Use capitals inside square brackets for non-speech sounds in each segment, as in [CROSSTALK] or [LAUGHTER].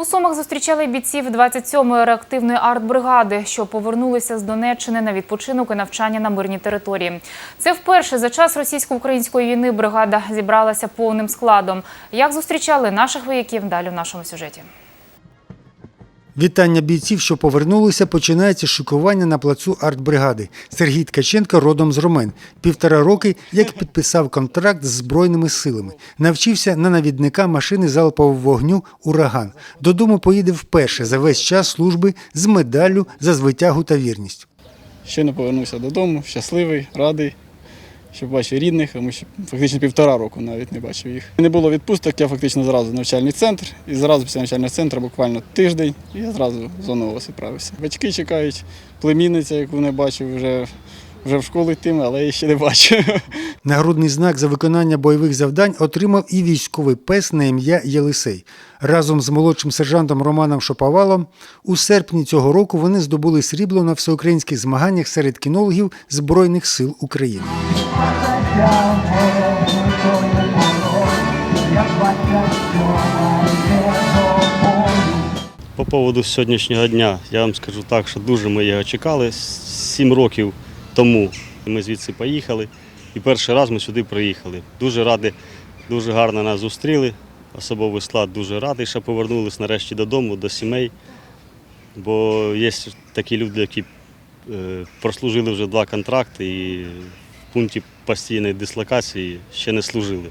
У Сумах зустрічали бійців 27-ї реактивної артбригади, що повернулися з Донеччини на відпочинок і навчання на мирній території. Це вперше за час російсько-української війни бригада зібралася повним складом. Як зустрічали наших вояків далі в нашому сюжеті? Вітання бійців, що повернулися, починається шикування на плацу артбригади. Сергій Ткаченко родом з Ромен. Півтора роки, як підписав контракт з Збройними силами. Навчився на навідника машини залпового вогню «Ураган». Додому поїде вперше за весь час служби з медаллю за звитягу та вірність. Ще не повернувся додому, щасливий, радий, що бачив рідних, тому що фактично півтора року навіть не бачив їх. Не було відпусток, я фактично зразу навчальний центр, і зразу після навчального центру буквально тиждень, і я зразу зону ООС відправився. Батьки чекають, племінниця, яку не бачив, вже, вже в школу йтиме, але я ще не бачу. [LAUGHS] Нагрудний знак за виконання бойових завдань отримав і військовий пес на ім'я Єлисей. Разом з молодшим сержантом Романом Шоповалом у серпні цього року вони здобули срібло на всеукраїнських змаганнях серед кінологів Збройних сил України. По поводу сьогоднішнього дня я вам скажу так, що дуже ми його чекали. Сім років тому ми звідси поїхали, і перший раз ми сюди приїхали. Дуже раді, дуже гарно нас зустріли. Особовий склад дуже радий, що повернулись нарешті додому, до сімей. Бо є такі люди, які е, прослужили вже два контракти і в пункті постійної дислокації ще не служили.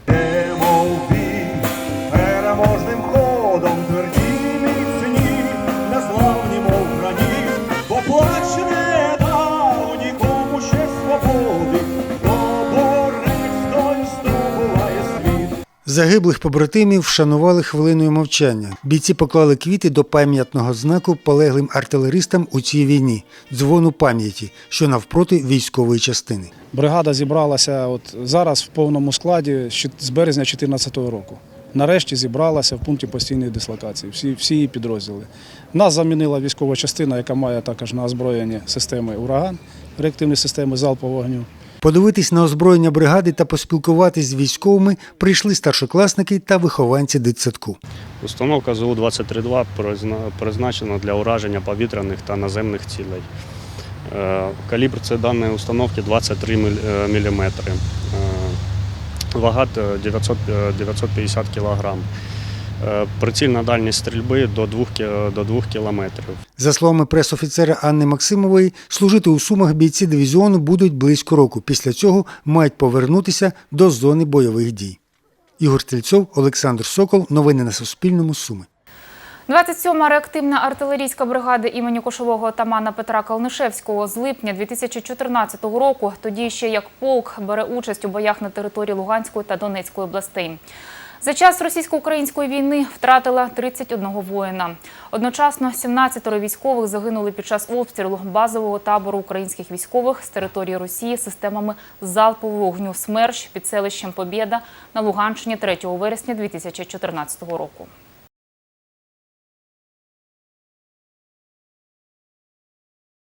Загиблих побратимів вшанували хвилиною мовчання. Бійці поклали квіти до пам'ятного знаку полеглим артилеристам у цій війні дзвону пам'яті, що навпроти військової частини. Бригада зібралася от зараз в повному складі з березня 2014 року. Нарешті зібралася в пункті постійної дислокації. Всі, всі її підрозділи. Нас замінила військова частина, яка має також на озброєнні системи ураган, реактивні системи залпового вогню. Подивитись на озброєння бригади та поспілкуватись з військовими прийшли старшокласники та вихованці дитсадку. Установка ЗУ-23-2 призначена для ураження повітряних та наземних цілей. Е, Калібр цієї даної установки 23 мм. Вага е, 900, е, 950 кг. Прицільна дальність стрільби до 2, до 2 км. За словами прес-офіцера Анни Максимової, служити у сумах бійці дивізіону будуть близько року. Після цього мають повернутися до зони бойових дій. Ігор Стрільцов, Олександр Сокол. Новини на Суспільному. Суми. 27-ма реактивна артилерійська бригада імені кошового отамана Петра Калнишевського з липня 2014 року, тоді ще як полк, бере участь у боях на території Луганської та Донецької областей. За час російсько-української війни втратила 31 воїна. Одночасно 17 військових загинули під час обстрілу базового табору українських військових з території Росії системами залпового вогню «Смерч» під селищем Побєда на Луганщині 3 вересня 2014 року.